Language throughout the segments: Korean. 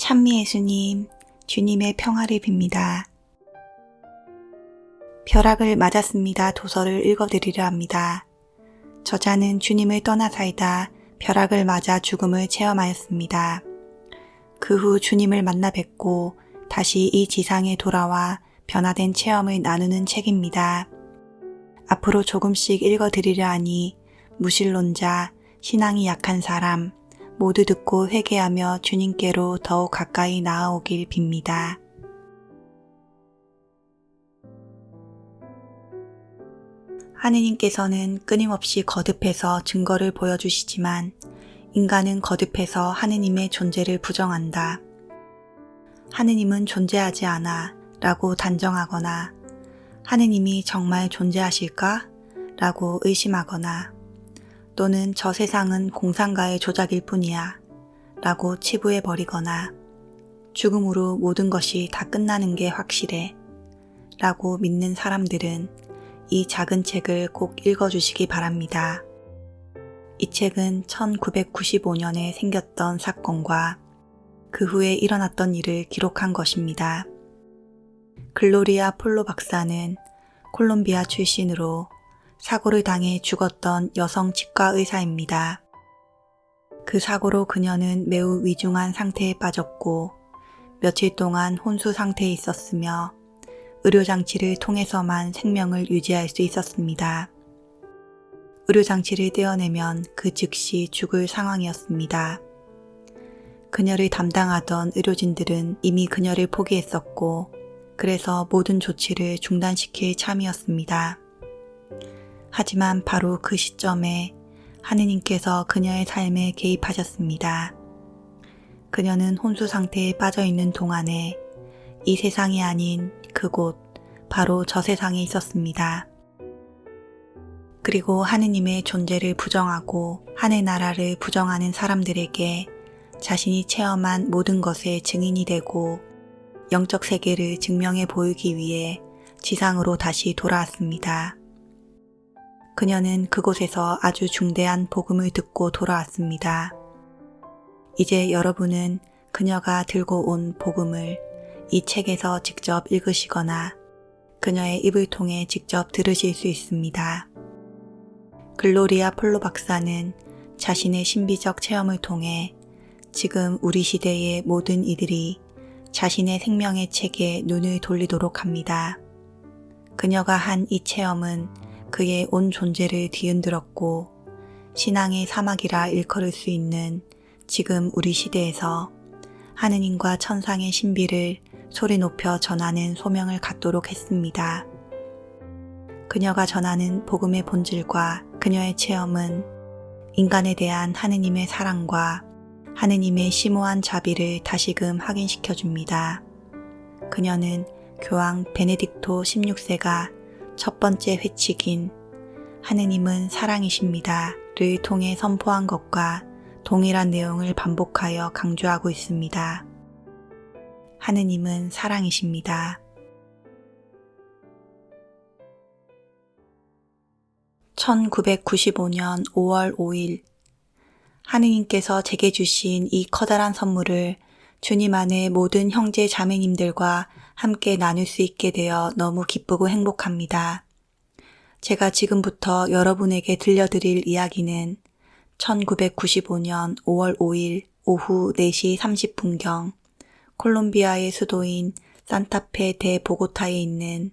찬미 예수님, 주님의 평화를 빕니다. 벼락을 맞았습니다. 도서를 읽어드리려 합니다. 저자는 주님을 떠나 살다 벼락을 맞아 죽음을 체험하였습니다. 그 후 주님을 만나 뵙고 다시 이 지상에 돌아와 변화된 체험을 나누는 책입니다. 앞으로 조금씩 읽어드리려 하니 무신론자, 신앙이 약한 사람, 모두 듣고 회개하며 주님께로 더욱 가까이 나아오길 빕니다. 하느님께서는 끊임없이 거듭해서 증거를 보여주시지만 인간은 거듭해서 하느님의 존재를 부정한다. 하느님은 존재하지 않아 라고 단정하거나 하느님이 정말 존재하실까? 라고 의심하거나 또는 저 세상은 공상가의 조작일 뿐이야 라고 치부해버리거나 죽음으로 모든 것이 다 끝나는 게 확실해 라고 믿는 사람들은 이 작은 책을 꼭 읽어주시기 바랍니다. 이 책은 1995년에 생겼던 사건과 그 후에 일어났던 일을 기록한 것입니다. 글로리아 폴로 박사는 콜롬비아 출신으로 사고를 당해 죽었던 여성 치과 의사입니다. 그 사고로 그녀는 매우 위중한 상태에 빠졌고 며칠 동안 혼수 상태에 있었으며 의료장치를 통해서만 생명을 유지할 수 있었습니다. 의료장치를 떼어내면 그 즉시 죽을 상황이었습니다. 그녀를 담당하던 의료진들은 이미 그녀를 포기했었고, 그래서 모든 조치를 중단시킬 참이었습니다. 하지만 바로 그 시점에 하느님께서 그녀의 삶에 개입하셨습니다. 그녀는 혼수 상태에 빠져 있는 동안에 이 세상이 아닌 그곳, 바로 저 세상에 있었습니다. 그리고 하느님의 존재를 부정하고 하늘 나라를 부정하는 사람들에게 자신이 체험한 모든 것의 증인이 되고 영적 세계를 증명해 보이기 위해 지상으로 다시 돌아왔습니다. 그녀는 그곳에서 아주 중대한 복음을 듣고 돌아왔습니다. 이제 여러분은 그녀가 들고 온 복음을 이 책에서 직접 읽으시거나 그녀의 입을 통해 직접 들으실 수 있습니다. 글로리아 폴로 박사는 자신의 신비적 체험을 통해 지금 우리 시대의 모든 이들이 자신의 생명의 책에 눈을 돌리도록 합니다. 그녀가 한 이 체험은 그의 온 존재를 뒤흔들었고 신앙의 사막이라 일컬을 수 있는 지금 우리 시대에서 하느님과 천상의 신비를 소리 높여 전하는 소명을 갖도록 했습니다. 그녀가 전하는 복음의 본질과 그녀의 체험은 인간에 대한 하느님의 사랑과 하느님의 심오한 자비를 다시금 확인시켜 줍니다. 그녀는 교황 베네딕토 16세가 첫 번째 회칙인 하느님은 사랑이십니다 를 통해 선포한 것과 동일한 내용을 반복하여 강조하고 있습니다. 하느님은 사랑이십니다. 1995년 5월 5일 하느님께서 제게 주신 이 커다란 선물을 주님 안에 모든 형제 자매님들과 함께 나눌 수 있게 되어 너무 기쁘고 행복합니다. 제가 지금부터 여러분에게 들려드릴 이야기는 1995년 5월 5일 오후 4시 30분경 콜롬비아의 수도인 산타페 대 보고타에 있는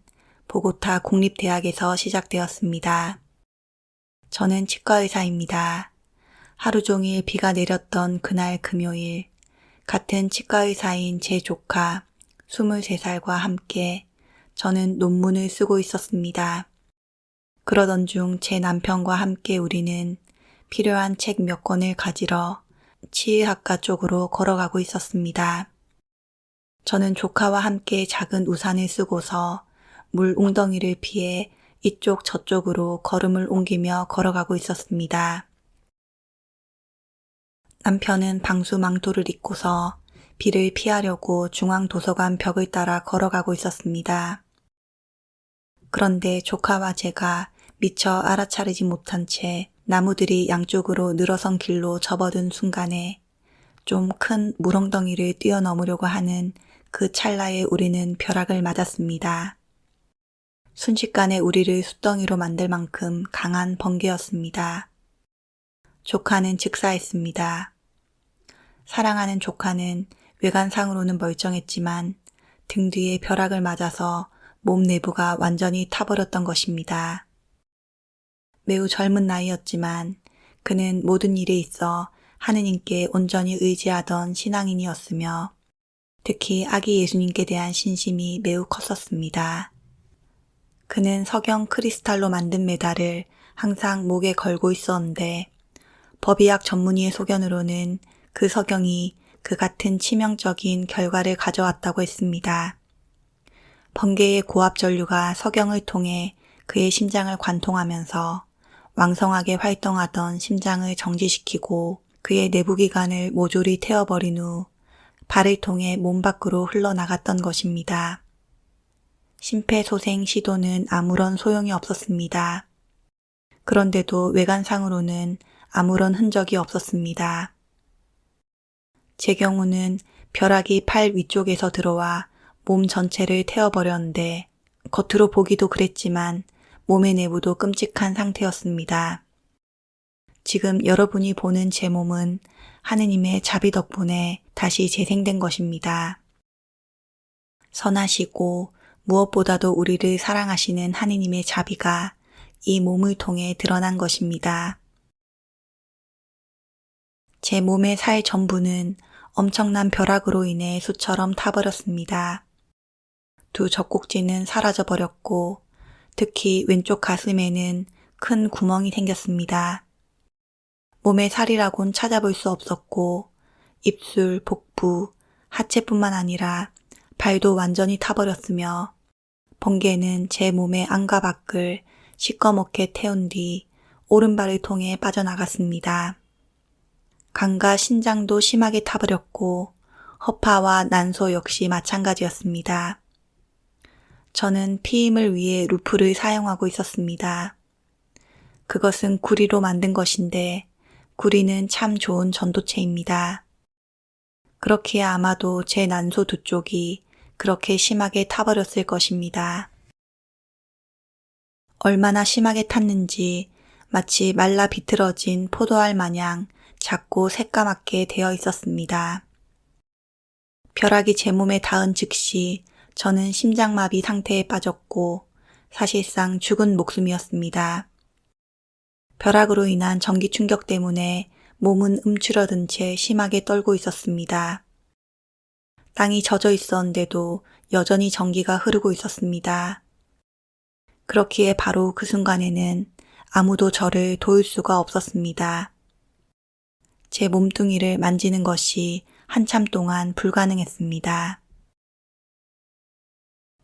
보고타 국립대학에서 시작되었습니다. 저는 치과의사입니다. 하루 종일 비가 내렸던 그날 금요일, 같은 치과의사인 제 조카 23살과 함께 저는 논문을 쓰고 있었습니다. 그러던 중 제 남편과 함께 우리는 필요한 책 몇 권을 가지러 치의학과 쪽으로 걸어가고 있었습니다. 저는 조카와 함께 작은 우산을 쓰고서 물 웅덩이를 피해 이쪽 저쪽으로 걸음을 옮기며 걸어가고 있었습니다. 남편은 방수 망토를 입고서 비를 피하려고 중앙도서관 벽을 따라 걸어가고 있었습니다. 그런데 조카와 제가 미처 알아차리지 못한 채 나무들이 양쪽으로 늘어선 길로 접어든 순간에 좀큰 물엉덩이를 뛰어넘으려고 하는 그 찰나에 우리는 벼락을 맞았습니다. 순식간에 우리를 숫덩이로 만들 만큼 강한 번개였습니다. 조카는 즉사했습니다. 사랑하는 조카는 외관상으로는 멀쩡했지만 등 뒤에 벼락을 맞아서 몸 내부가 완전히 타버렸던 것입니다. 매우 젊은 나이였지만 그는 모든 일에 있어 하느님께 온전히 의지하던 신앙인이었으며 특히 아기 예수님께 대한 신심이 매우 컸었습니다. 그는 석영 크리스탈로 만든 메달을 항상 목에 걸고 있었는데 법의학 전문의의 소견으로는 그 석영이 그 같은 치명적인 결과를 가져왔다고 했습니다. 번개의 고압 전류가 석영을 통해 그의 심장을 관통하면서 왕성하게 활동하던 심장을 정지시키고 그의 내부기관을 모조리 태워버린 후 발을 통해 몸 밖으로 흘러나갔던 것입니다. 심폐소생 시도는 아무런 소용이 없었습니다. 그런데도 외관상으로는 아무런 흔적이 없었습니다. 제 경우는 벼락이 팔 위쪽에서 들어와 몸 전체를 태워버렸는데 겉으로 보기도 그랬지만 몸의 내부도 끔찍한 상태였습니다. 지금 여러분이 보는 제 몸은 하느님의 자비 덕분에 다시 재생된 것입니다. 선하시고 무엇보다도 우리를 사랑하시는 하느님의 자비가 이 몸을 통해 드러난 것입니다. 제 몸의 살 전부는 엄청난 벼락으로 인해 수처럼 타버렸습니다. 두 젖꼭지는 사라져 버렸고 특히 왼쪽 가슴에는 큰 구멍이 생겼습니다. 몸의 살이라곤 찾아볼 수 없었고 입술, 복부, 하체뿐만 아니라 발도 완전히 타버렸으며 번개는 제 몸의 안과 밖을 시꺼멓게 태운 뒤 오른발을 통해 빠져나갔습니다. 간과 신장도 심하게 타버렸고 허파와 난소 역시 마찬가지였습니다. 저는 피임을 위해 루프를 사용하고 있었습니다. 그것은 구리로 만든 것인데 구리는 참 좋은 전도체입니다. 그렇기에 아마도 제 난소 두 쪽이 그렇게 심하게 타버렸을 것입니다. 얼마나 심하게 탔는지 마치 말라 비틀어진 포도알 마냥 작고 새까맣게 되어 있었습니다. 벼락이 제 몸에 닿은 즉시 저는 심장마비 상태에 빠졌고 사실상 죽은 목숨이었습니다. 벼락으로 인한 전기 충격 때문에 몸은 움츠러든 채 심하게 떨고 있었습니다. 땅이 젖어 있었는데도 여전히 전기가 흐르고 있었습니다. 그렇기에 바로 그 순간에는 아무도 저를 도울 수가 없었습니다. 제 몸뚱이를 만지는 것이 한참 동안 불가능했습니다.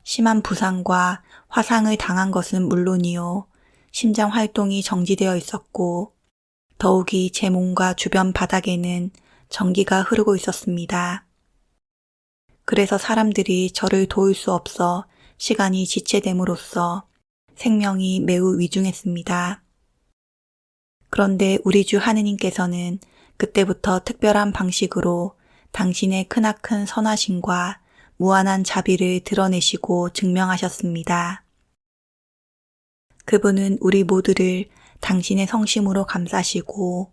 심한 부상과 화상을 당한 것은 물론이요, 심장 활동이 정지되어 있었고, 더욱이 제 몸과 주변 바닥에는 전기가 흐르고 있었습니다. 그래서 사람들이 저를 도울 수 없어 시간이 지체됨으로써 생명이 매우 위중했습니다. 그런데 우리 주 하느님께서는 그때부터 특별한 방식으로 당신의 크나큰 선하심과 무한한 자비를 드러내시고 증명하셨습니다. 그분은 우리 모두를 당신의 성심으로 감싸시고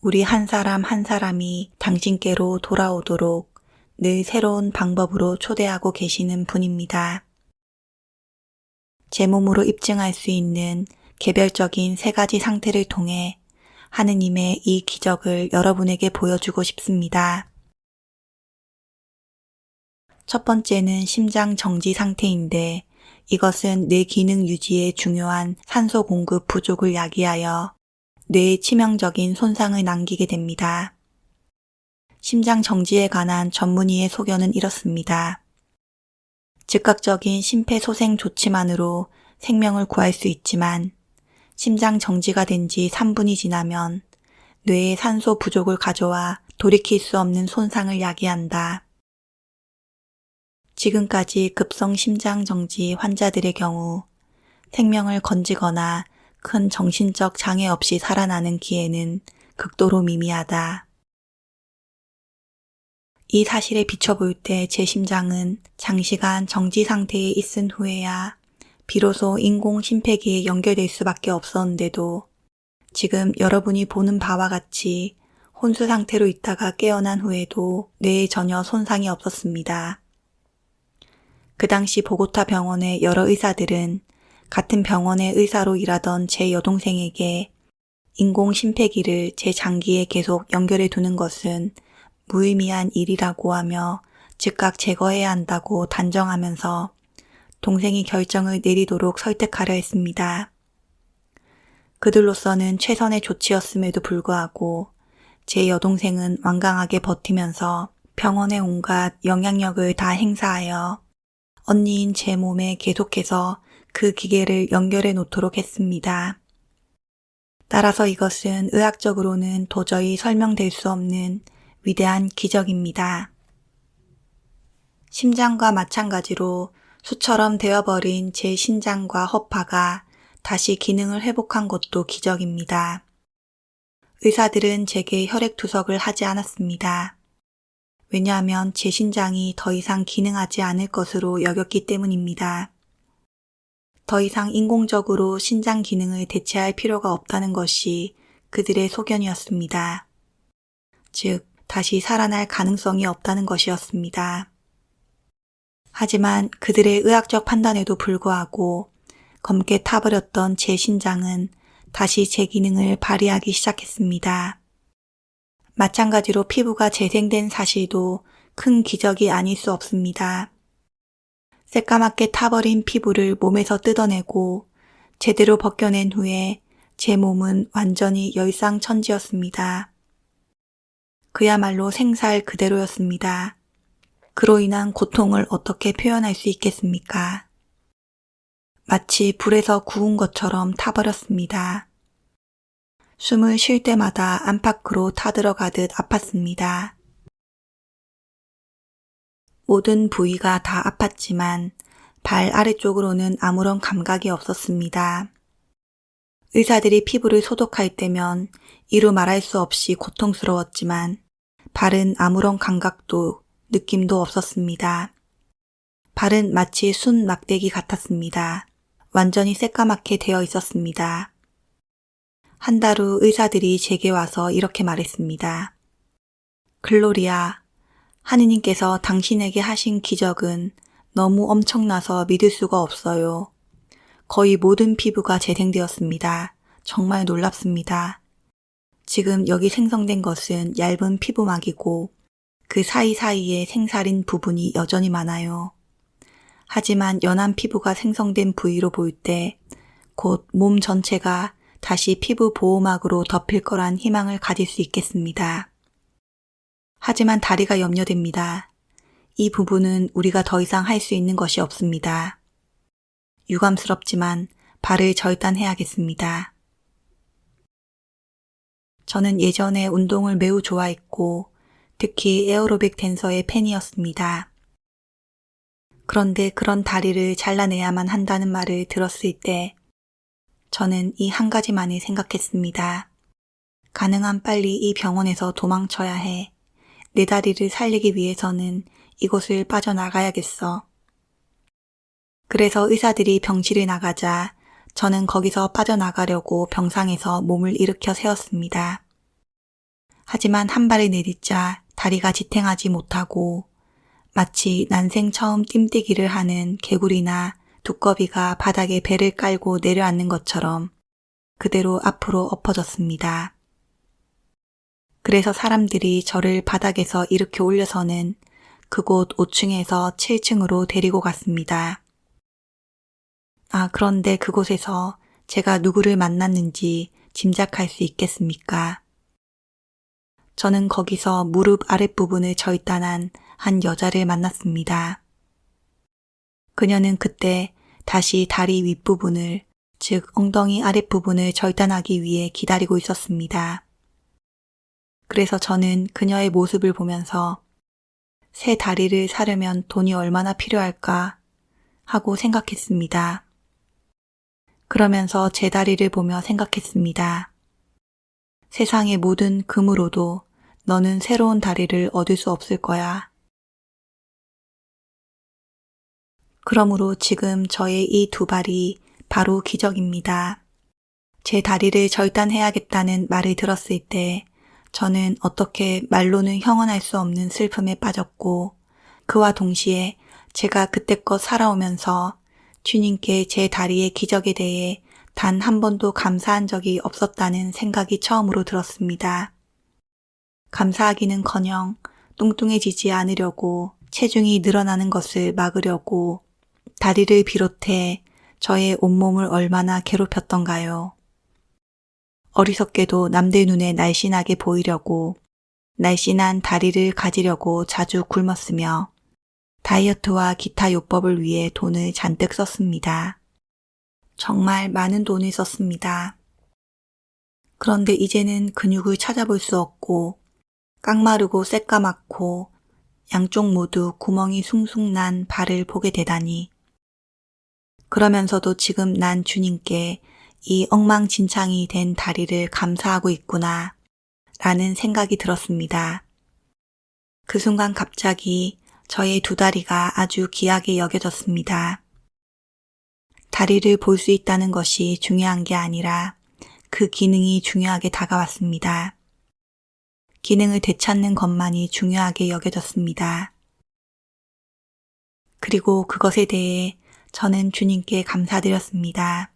우리 한 사람 한 사람이 당신께로 돌아오도록 늘 새로운 방법으로 초대하고 계시는 분입니다. 제 몸으로 입증할 수 있는 개별적인 세 가지 상태를 통해 하느님의 이 기적을 여러분에게 보여주고 싶습니다. 첫 번째는 심장 정지 상태인데 이것은 뇌 기능 유지에 중요한 산소 공급 부족을 야기하여 뇌에 치명적인 손상을 남기게 됩니다. 심장 정지에 관한 전문의의 소견은 이렇습니다. 즉각적인 심폐소생 조치만으로 생명을 구할 수 있지만 심장 정지가 된 지 3분이 지나면 뇌에 산소 부족을 가져와 돌이킬 수 없는 손상을 야기한다. 지금까지 급성 심장 정지 환자들의 경우 생명을 건지거나 큰 정신적 장애 없이 살아나는 기회는 극도로 미미하다. 이 사실에 비춰볼 때 제 심장은 장시간 정지 상태에 있은 후에야 비로소 인공 심폐기에 연결될 수밖에 없었는데도 지금 여러분이 보는 바와 같이 혼수 상태로 있다가 깨어난 후에도 뇌에 전혀 손상이 없었습니다. 그 당시 보고타 병원의 여러 의사들은 같은 병원의 의사로 일하던 제 여동생에게 인공 심폐기를 제 장기에 계속 연결해 두는 것은 무의미한 일이라고 하며 즉각 제거해야 한다고 단정하면서 동생이 결정을 내리도록 설득하려 했습니다. 그들로서는 최선의 조치였음에도 불구하고 제 여동생은 완강하게 버티면서 병원의 온갖 영향력을 다 행사하여 언니인 제 몸에 계속해서 그 기계를 연결해 놓도록 했습니다. 따라서 이것은 의학적으로는 도저히 설명될 수 없는 위대한 기적입니다. 심장과 마찬가지로 수처럼 되어버린 제 신장과 허파가 다시 기능을 회복한 것도 기적입니다. 의사들은 제게 혈액 투석을 하지 않았습니다. 왜냐하면 제 신장이 더 이상 기능하지 않을 것으로 여겼기 때문입니다. 더 이상 인공적으로 신장 기능을 대체할 필요가 없다는 것이 그들의 소견이었습니다. 즉, 다시 살아날 가능성이 없다는 것이었습니다. 하지만 그들의 의학적 판단에도 불구하고 검게 타버렸던 제 신장은 다시 제 기능을 발휘하기 시작했습니다. 마찬가지로 피부가 재생된 사실도 큰 기적이 아닐 수 없습니다. 새까맣게 타버린 피부를 몸에서 뜯어내고 제대로 벗겨낸 후에 제 몸은 완전히 열상천지였습니다. 그야말로 생살 그대로였습니다. 그로 인한 고통을 어떻게 표현할 수 있겠습니까? 마치 불에서 구운 것처럼 타버렸습니다. 숨을 쉴 때마다 안팎으로 타들어가듯 아팠습니다. 모든 부위가 다 아팠지만 발 아래쪽으로는 아무런 감각이 없었습니다. 의사들이 피부를 소독할 때면 이루 말할 수 없이 고통스러웠지만 발은 아무런 감각도 느낌도 없었습니다. 발은 마치 순 막대기 같았습니다. 완전히 새까맣게 되어 있었습니다. 한 달 후 의사들이 제게 와서 이렇게 말했습니다. 글로리아, 하느님께서 당신에게 하신 기적은 너무 엄청나서 믿을 수가 없어요. 거의 모든 피부가 재생되었습니다. 정말 놀랍습니다. 지금 여기 생성된 것은 얇은 피부막이고 그 사이사이에 생살인 부분이 여전히 많아요. 하지만 연한 피부가 생성된 부위로 볼때곧 몸 전체가 다시 피부 보호막으로 덮일 거란 희망을 가질 수 있겠습니다. 하지만 다리가 염려됩니다. 이 부분은 우리가 더 이상 할 수 있는 것이 없습니다. 유감스럽지만 발을 절단해야겠습니다. 저는 예전에 운동을 매우 좋아했고 특히 에어로빅 댄서의 팬이었습니다. 그런데 그런 다리를 잘라내야만 한다는 말을 들었을 때 저는 이 한 가지만을 생각했습니다. 가능한 빨리 이 병원에서 도망쳐야 해. 내 다리를 살리기 위해서는 이곳을 빠져나가야겠어. 그래서 의사들이 병실을 나가자 저는 거기서 빠져나가려고 병상에서 몸을 일으켜 세웠습니다. 하지만 한 발을 내딛자 다리가 지탱하지 못하고 마치 난생 처음 뜀뛰기를 하는 개구리나 두꺼비가 바닥에 배를 깔고 내려앉는 것처럼 그대로 앞으로 엎어졌습니다. 그래서 사람들이 저를 바닥에서 일으켜 올려서는 그곳 5층에서 7층으로 데리고 갔습니다. 아, 그런데 그곳에서 제가 누구를 만났는지 짐작할 수 있겠습니까? 저는 거기서 무릎 아랫부분을 절단한 한 여자를 만났습니다. 그녀는 그때 다시 다리 윗부분을, 즉 엉덩이 아랫부분을 절단하기 위해 기다리고 있었습니다. 그래서 저는 그녀의 모습을 보면서 새 다리를 사려면 돈이 얼마나 필요할까 하고 생각했습니다. 그러면서 제 다리를 보며 생각했습니다. 세상의 모든 금으로도 너는 새로운 다리를 얻을 수 없을 거야. 그러므로 지금 저의 이 두 발이 바로 기적입니다. 제 다리를 절단해야겠다는 말을 들었을 때 저는 어떻게 말로는 형언할 수 없는 슬픔에 빠졌고 그와 동시에 제가 그때껏 살아오면서 주님께 제 다리의 기적에 대해 단 한 번도 감사한 적이 없었다는 생각이 처음으로 들었습니다. 감사하기는 커녕 뚱뚱해지지 않으려고 체중이 늘어나는 것을 막으려고 다리를 비롯해 저의 온몸을 얼마나 괴롭혔던가요. 어리석게도 남들 눈에 날씬하게 보이려고 날씬한 다리를 가지려고 자주 굶었으며 다이어트와 기타 요법을 위해 돈을 잔뜩 썼습니다. 정말 많은 돈을 썼습니다. 그런데 이제는 근육을 찾아볼 수 없고 깡마르고 새까맣고 양쪽 모두 구멍이 숭숭 난 발을 보게 되다니. 그러면서도 지금 난 주님께 이 엉망진창이 된 다리를 감사하고 있구나 라는 생각이 들었습니다. 그 순간 갑자기 저의 두 다리가 아주 귀하게 여겨졌습니다. 다리를 볼 수 있다는 것이 중요한 게 아니라 그 기능이 중요하게 다가왔습니다. 기능을 되찾는 것만이 중요하게 여겨졌습니다. 그리고 그것에 대해 저는 주님께 감사드렸습니다.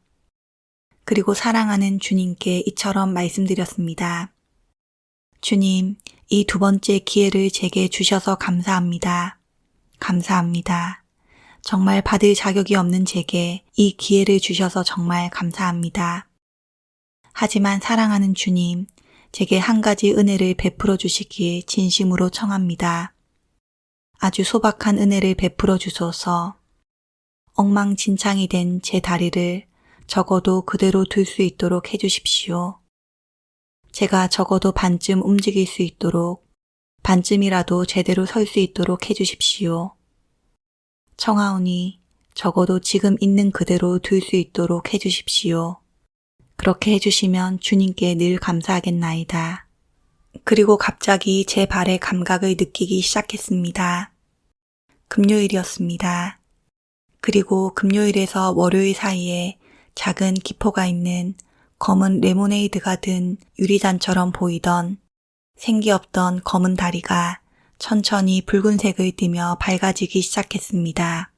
그리고 사랑하는 주님께 이처럼 말씀드렸습니다. 주님, 이 두 번째 기회를 제게 주셔서 감사합니다. 감사합니다. 정말 받을 자격이 없는 제게 이 기회를 주셔서 정말 감사합니다. 하지만 사랑하는 주님, 제게 한 가지 은혜를 베풀어 주시길 진심으로 청합니다. 아주 소박한 은혜를 베풀어 주소서. 엉망진창이 된 제 다리를 적어도 그대로 둘수 있도록 해주십시오. 제가 적어도 반쯤 움직일 수 있도록 반쯤이라도 제대로 설 수 있도록 해주십시오. 청하오니 적어도 지금 있는 그대로 둘수 있도록 해주십시오. 그렇게 해주시면 주님께 늘 감사하겠나이다. 그리고 갑자기 제 발의 감각을 느끼기 시작했습니다. 금요일이었습니다. 그리고 금요일에서 월요일 사이에 작은 기포가 있는 검은 레모네이드가 든 유리잔처럼 보이던 생기 없던 검은 다리가 천천히 붉은색을 띠며 밝아지기 시작했습니다.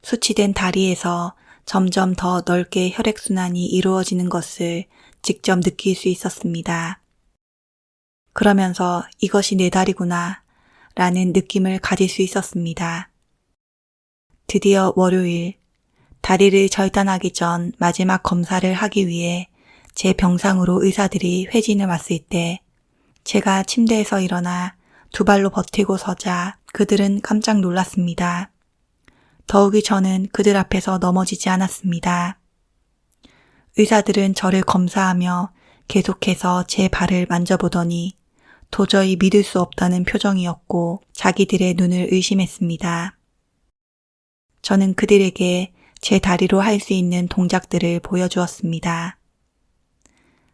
수치된 다리에서 점점 더 넓게 혈액순환이 이루어지는 것을 직접 느낄 수 있었습니다. 그러면서 이것이 내 다리구나 라는 느낌을 가질 수 있었습니다. 드디어 월요일 다리를 절단하기 전 마지막 검사를 하기 위해 제 병상으로 의사들이 회진을 왔을 때 제가 침대에서 일어나 두 발로 버티고 서자 그들은 깜짝 놀랐습니다. 더욱이 저는 그들 앞에서 넘어지지 않았습니다. 의사들은 저를 검사하며 계속해서 제 발을 만져보더니 도저히 믿을 수 없다는 표정이었고 자기들의 눈을 의심했습니다. 저는 그들에게 제 다리로 할 수 있는 동작들을 보여주었습니다.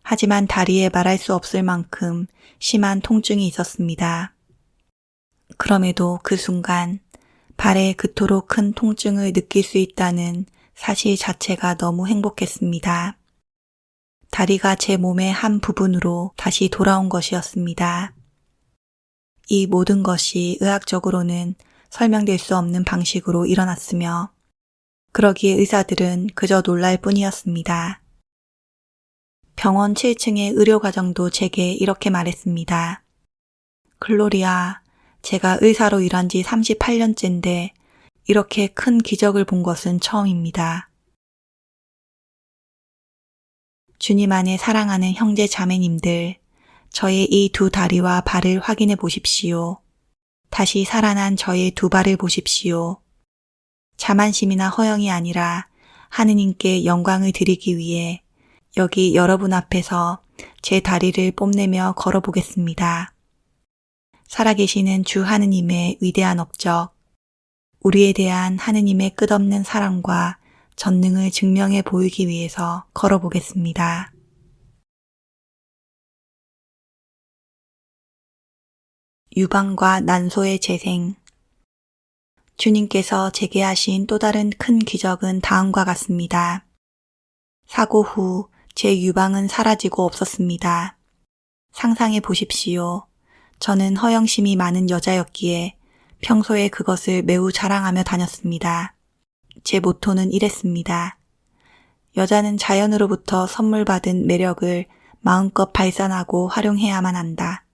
하지만 다리에 말할 수 없을 만큼 심한 통증이 있었습니다. 그럼에도 그 순간 발에 그토록 큰 통증을 느낄 수 있다는 사실 자체가 너무 행복했습니다. 다리가 제 몸의 한 부분으로 다시 돌아온 것이었습니다. 이 모든 것이 의학적으로는 설명될 수 없는 방식으로 일어났으며 그러기에 의사들은 그저 놀랄 뿐이었습니다. 병원 7층의 의료과정도 제게 이렇게 말했습니다. 글로리아, 제가 의사로 일한 지 38년째인데 이렇게 큰 기적을 본 것은 처음입니다. 주님 안에 사랑하는 형제 자매님들, 저의 이 두 다리와 발을 확인해 보십시오. 다시 살아난 저의 두 발을 보십시오. 자만심이나 허영이 아니라 하느님께 영광을 드리기 위해 여기 여러분 앞에서 제 다리를 뽐내며 걸어보겠습니다. 살아계시는 주 하느님의 위대한 업적, 우리에 대한 하느님의 끝없는 사랑과 전능을 증명해 보이기 위해서 걸어보겠습니다. 유방과 난소의 재생. 주님께서 제게 하신 또 다른 큰 기적은 다음과 같습니다. 사고 후 제 유방은 사라지고 없었습니다. 상상해 보십시오. 저는 허영심이 많은 여자였기에 평소에 그것을 매우 자랑하며 다녔습니다. 제 모토는 이랬습니다. 여자는 자연으로부터 선물 받은 매력을 마음껏 발산하고 활용해야만 한다.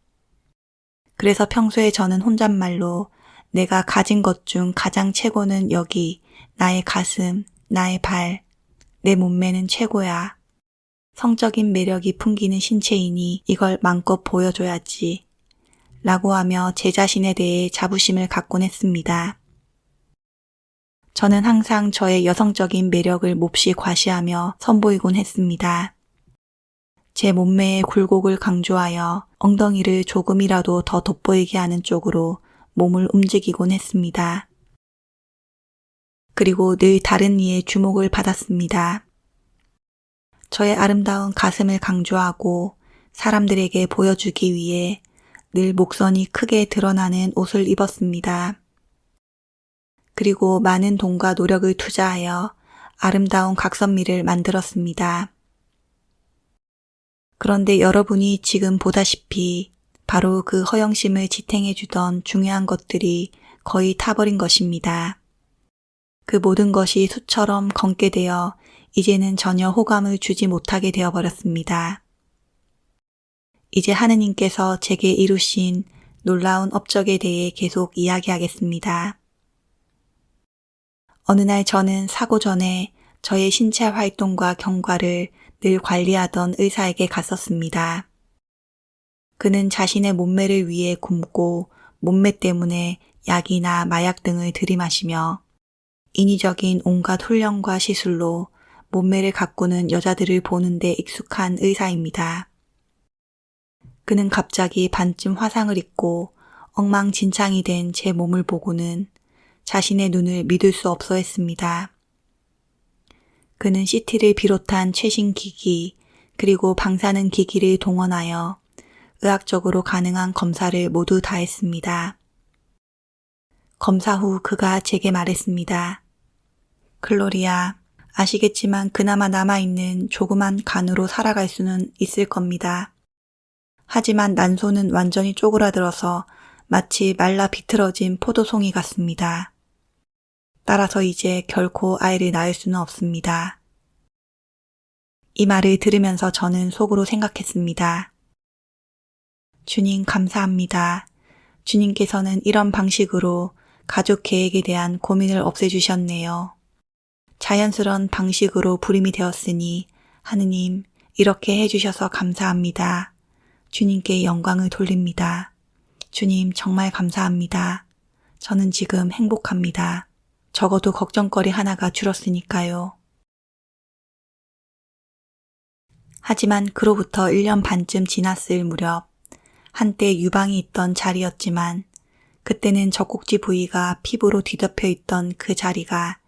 그래서 평소에 저는 혼잣말로 내가 가진 것 중 가장 최고는 여기, 나의 가슴, 나의 발, 내 몸매는 최고야. 성적인 매력이 풍기는 신체이니 이걸 마음껏 보여줘야지. 라고 하며 제 자신에 대해 자부심을 갖곤 했습니다. 저는 항상 저의 여성적인 매력을 몹시 과시하며 선보이곤 했습니다. 제 몸매의 굴곡을 강조하여 엉덩이를 조금이라도 더 돋보이게 하는 쪽으로 몸을 움직이곤 했습니다. 그리고 늘 다른 이의 주목을 받았습니다. 저의 아름다운 가슴을 강조하고 사람들에게 보여주기 위해 늘 목선이 크게 드러나는 옷을 입었습니다. 그리고 많은 돈과 노력을 투자하여 아름다운 각선미를 만들었습니다. 그런데 여러분이 지금 보다시피 바로 그 허영심을 지탱해주던 중요한 것들이 거의 타버린 것입니다. 그 모든 것이 숯처럼 검게 되어 이제는 전혀 호감을 주지 못하게 되어버렸습니다. 이제 하느님께서 제게 이루신 놀라운 업적에 대해 계속 이야기하겠습니다. 어느 날 저는 사고 전에 저의 신체 활동과 경과를 늘 관리하던 의사에게 갔었습니다. 그는 자신의 몸매를 위해 굶고 몸매 때문에 약이나 마약 등을 들이마시며 인위적인 온갖 훈련과 시술로 몸매를 가꾸는 여자들을 보는데 익숙한 의사입니다. 그는 갑자기 반쯤 화상을 입고 엉망진창이 된 제 몸을 보고는 자신의 눈을 믿을 수 없어 했습니다. 그는 CT를 비롯한 최신 기기, 그리고 방사능 기기를 동원하여 의학적으로 가능한 검사를 모두 다 했습니다. 검사 후 그가 제게 말했습니다. 클로리아, 아시겠지만 그나마 남아있는 조그만 간으로 살아갈 수는 있을 겁니다. 하지만 난소는 완전히 쪼그라들어서 마치 말라 비틀어진 포도송이 같습니다. 따라서 이제 결코 아이를 낳을 수는 없습니다. 이 말을 들으면서 저는 속으로 생각했습니다. 주님 감사합니다. 주님께서는 이런 방식으로 가족 계획에 대한 고민을 없애주셨네요. 자연스러운 방식으로 불임이 되었으니 하느님 이렇게 해주셔서 감사합니다. 주님께 영광을 돌립니다. 주님 정말 감사합니다. 저는 지금 행복합니다. 적어도 걱정거리 하나가 줄었으니까요. 하지만 그로부터 1년 반쯤 지났을 무렵 한때 유방이 있던 자리였지만 그때는 젖꼭지 부위가 피부로 뒤덮여 있던 그 자리가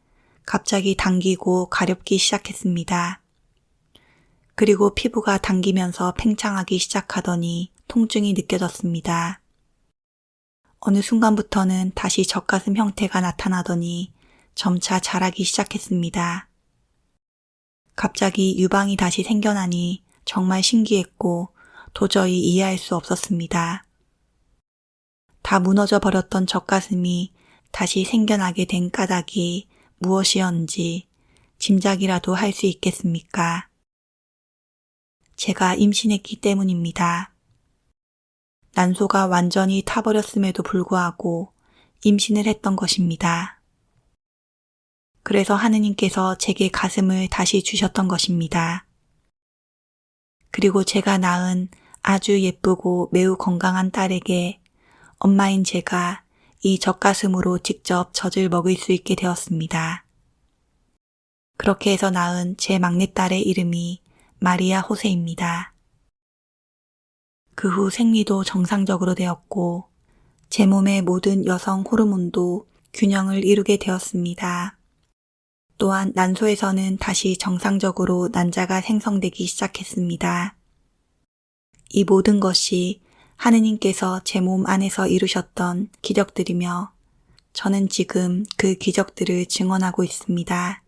갑자기 당기고 가렵기 시작했습니다. 그리고 피부가 당기면서 팽창하기 시작하더니 통증이 느껴졌습니다. 어느 순간부터는 다시 젖가슴 형태가 나타나더니 점차 자라기 시작했습니다. 갑자기 유방이 다시 생겨나니 정말 신기했고 도저히 이해할 수 없었습니다. 다 무너져 버렸던 젖가슴이 다시 생겨나게 된 까닭이 무엇이었는지 짐작이라도 할 수 있겠습니까? 제가 임신했기 때문입니다. 난소가 완전히 타버렸음에도 불구하고 임신을 했던 것입니다. 그래서 하느님께서 제게 가슴을 다시 주셨던 것입니다. 그리고 제가 낳은 아주 예쁘고 매우 건강한 딸에게 엄마인 제가 이 젖가슴으로 직접 젖을 먹을 수 있게 되었습니다. 그렇게 해서 낳은 제 막내딸의 이름이 마리아 호세입니다. 그 후 생리도 정상적으로 되었고 제 몸의 모든 여성 호르몬도 균형을 이루게 되었습니다. 또한 난소에서는 다시 정상적으로 난자가 생성되기 시작했습니다. 이 모든 것이 하느님께서 제 몸 안에서 이루셨던 기적들이며 저는 지금 그 기적들을 증언하고 있습니다.